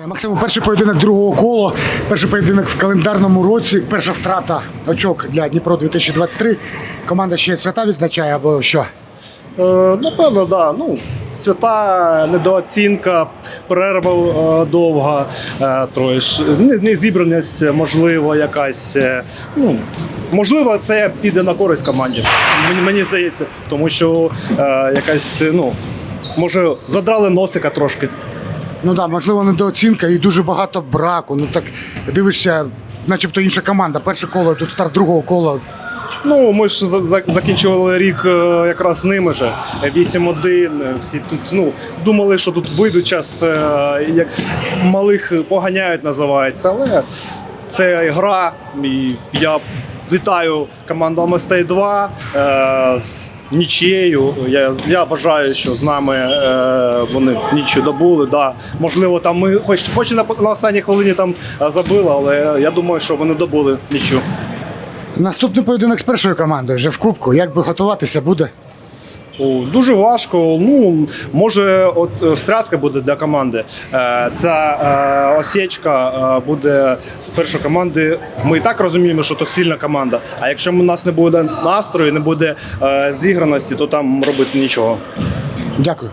Максиму, перший поєдинок другого кола, перший поєдинок в календарному році, перша втрата очок для Дніпро 2023. Команда ще свята відзначає або що? Е, напевно, да. Ну, свята недооцінка, перерва е, довга, е, троєш, не- незібраність, можливо, якась. е, ну, можливо, це піде на користь команді. Мені, мені здається, тому що е, якась, ну, може, задрали носика трошки. Ну да, можливо, недооцінка і дуже багато браку. Ну так дивишся, начебто інша команда. Перше коло, тут старт другого кола. Ну, ми ж за- за- закінчували рік е, якраз з ними же. 8-1. е, Всі тут ну, думали, що тут вийдуть час, е, як малих поганяють, називається. Але це гра. І я вітаю команду Аместей 2 е, з нічією. Я, я вважаю, що з нами е, вони нічю добули. Да. Можливо, там ми хоч, хоч на, на останній хвилині там е, забили, але я думаю, що вони добули нічю. Наступний поєдинок з першою командою вже в Кубку. Як би готуватися буде? Дуже важко. Ну може, от встряска буде для команди. Е, Ця е, осічка е, буде з першої команди. Ми і так розуміємо, що то сильна команда. А якщо у нас не буде настрою, не буде е, зіграності, то там робити нічого. Дякую.